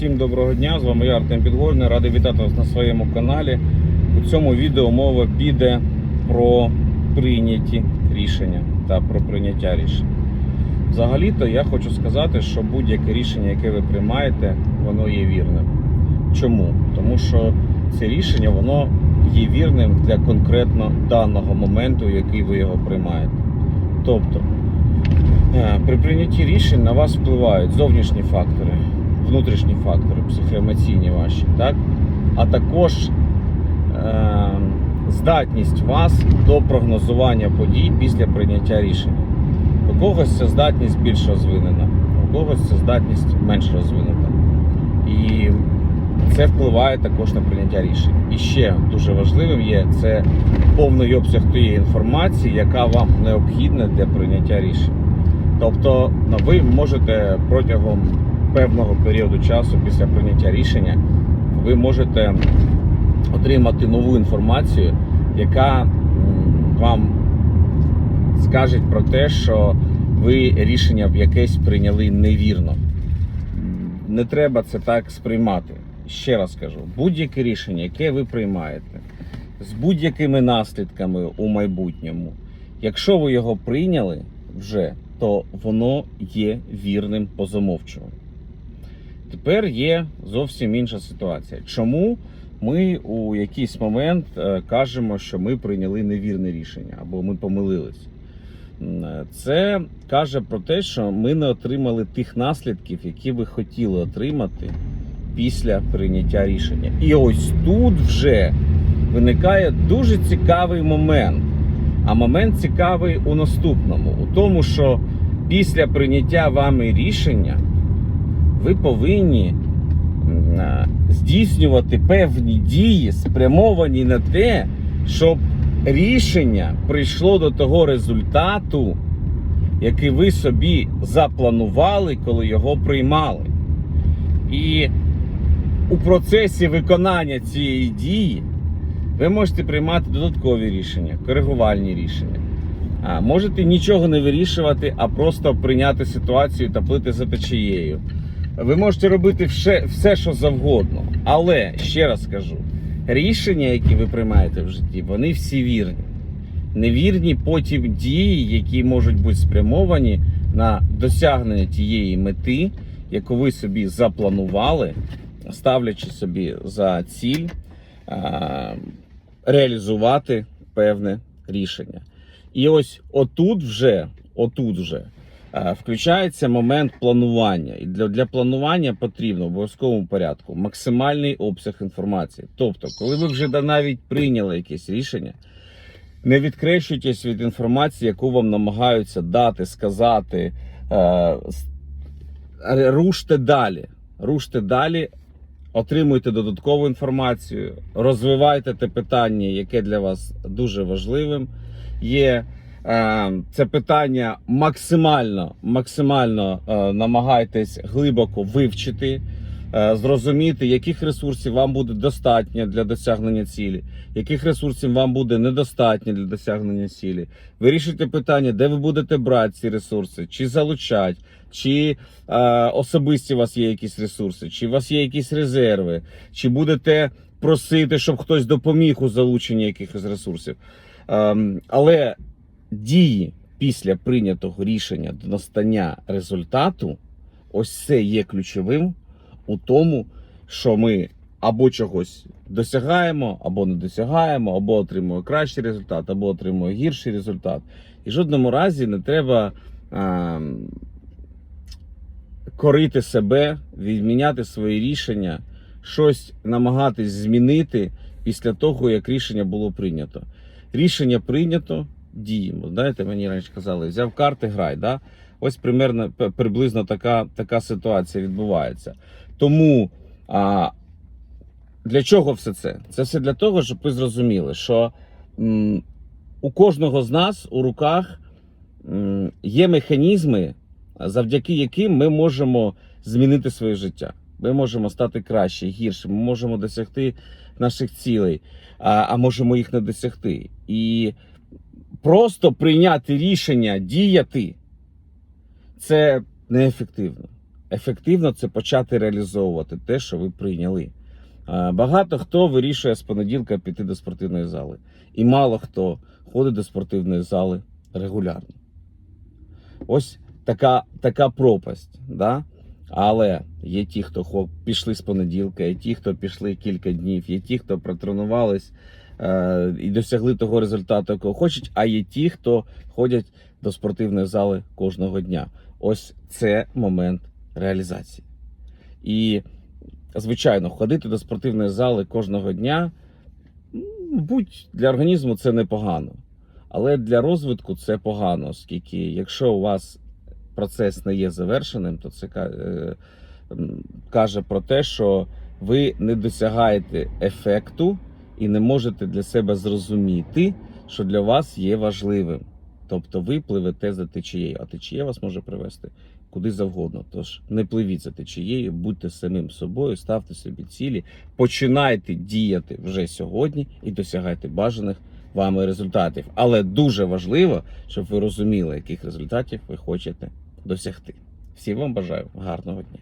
Всім доброго дня! З вами я Артем Підгорний. Радий вітати вас на своєму каналі. У цьому відео мова піде про прийняті рішення та про прийняття рішень. Взагалі-то я хочу сказати, що будь-яке рішення, яке ви приймаєте, воно є вірним. Чому? Тому що це рішення воно є вірним для конкретно даного моменту, який ви його приймаєте. Тобто, е, при прийнятті рішень на вас впливають зовнішні фактори, внутрішні фактори, психоемоційні ваші, так? а також е, здатність вас до прогнозування подій після прийняття рішення. У когось ця здатність більш розвинена, у когось ця здатність менш розвинена. І це впливає також на прийняття рішень. І ще дуже важливим є це повний обсяг тієї інформації, яка вам необхідна для прийняття рішень. Тобто ну, ви можете протягом певного періоду часу після прийняття рішення ви можете отримати нову інформацію, яка вам скаже про те, що ви рішення якесь прийняли невірно. Не треба це так сприймати. Ще раз кажу, будь-яке рішення, яке ви приймаєте, з будь-якими наслідками у майбутньому, якщо ви його прийняли вже, то воно є вірним по замовчуванню. Тепер є зовсім інша ситуація. Чому ми у якийсь момент е, кажемо, що ми прийняли невірне рішення або ми помилились? Е, Це каже про те, що ми не отримали тих наслідків, які ви хотіли отримати після прийняття рішення. І ось тут вже виникає дуже цікавий момент. А момент цікавий у наступному: у тому, що після прийняття вами рішення ви повинні здійснювати певні дії, спрямовані на те, щоб рішення прийшло до того результату, який ви собі запланували, коли його приймали. І у процесі виконання цієї дії ви можете приймати додаткові рішення, коригувальні рішення. А можете нічого не вирішувати, а просто прийняти ситуацію та плити за течією. Ви можете робити все, все, що завгодно. Але ще раз скажу: рішення, які ви приймаєте в житті, вони всі вірні. Невірні потім дії, які можуть бути спрямовані на досягнення тієї мети, яку ви собі запланували, ставлячи собі за ціль реалізувати певне рішення. І ось отут вже, отут вже включається момент планування. І для, для планування потрібно в обов'язковому порядку максимальний обсяг інформації. Тобто, коли ви вже навіть прийняли якесь рішення, не відкрещуйтесь від інформації, яку вам намагаються дати, сказати. Е, руште далі. Руште далі, отримуйте додаткову інформацію, розвивайте те питання, яке для вас дуже важливим є. Е, Це питання максимально, максимально е, намагайтесь глибоко вивчити, е, зрозуміти, яких ресурсів вам буде достатньо для досягнення цілі, яких ресурсів вам буде недостатньо для досягнення цілі. Вирішуйте питання, де ви будете брати ці ресурси, чи залучати, чи особисті у вас є якісь ресурси, чи у вас є якісь резерви, чи будете просити, щоб хтось допоміг у залученні якихось ресурсів. Ем, але дії після прийнятого рішення до настання результату, ось це є ключовим у тому, що ми або чогось досягаємо, або не досягаємо, або отримуємо кращий результат, або отримуємо гірший результат. І в жодному разі не треба ем, корити себе, відміняти свої рішення, щось намагатись змінити після того, як рішення було прийнято. Рішення прийнято, діємо. Знаєте, мені раніше казали, взяв карти, грай. Да? Ось примерно приблизно така, така ситуація відбувається. Тому а, для чого все це? Це все для того, щоб ви зрозуміли, що м, у кожного з нас у руках м, є механізми, завдяки яким ми можемо змінити своє життя. Ми можемо стати краще, гірше, ми можемо досягти наших цілей, а, а можемо їх не досягти. І просто прийняти рішення діяти це неефективно. ефективно це почати реалізовувати те, що ви прийняли. Багато хто вирішує з понеділка піти до спортивної зали, і мало хто ходить до спортивної зали регулярно. Ось така, така пропасть. Да? Але є ті, хто пішли з понеділка, є ті, хто пішли кілька днів, є ті, хто протренувались е, і досягли того результату, якого хочуть, а є ті, хто ходять до спортивної зали кожного дня. Ось це момент реалізації. І, звичайно, ходити до спортивної зали кожного дня, мабуть, для організму це непогано. Але для розвитку це погано, оскільки якщо у вас процес не є завершеним, то це е, каже про те, що ви не досягаєте ефекту і не можете для себе зрозуміти, що для вас є важливим. Тобто ви пливете за течією, а течія вас може привести куди завгодно. Тож не пливіть за течією, будьте самим собою, ставте собі цілі, починайте діяти вже сьогодні і досягайте бажаних вами результатів. Але дуже важливо, щоб ви розуміли, яких результатів ви хочете досягти. Всім вам бажаю гарного дня.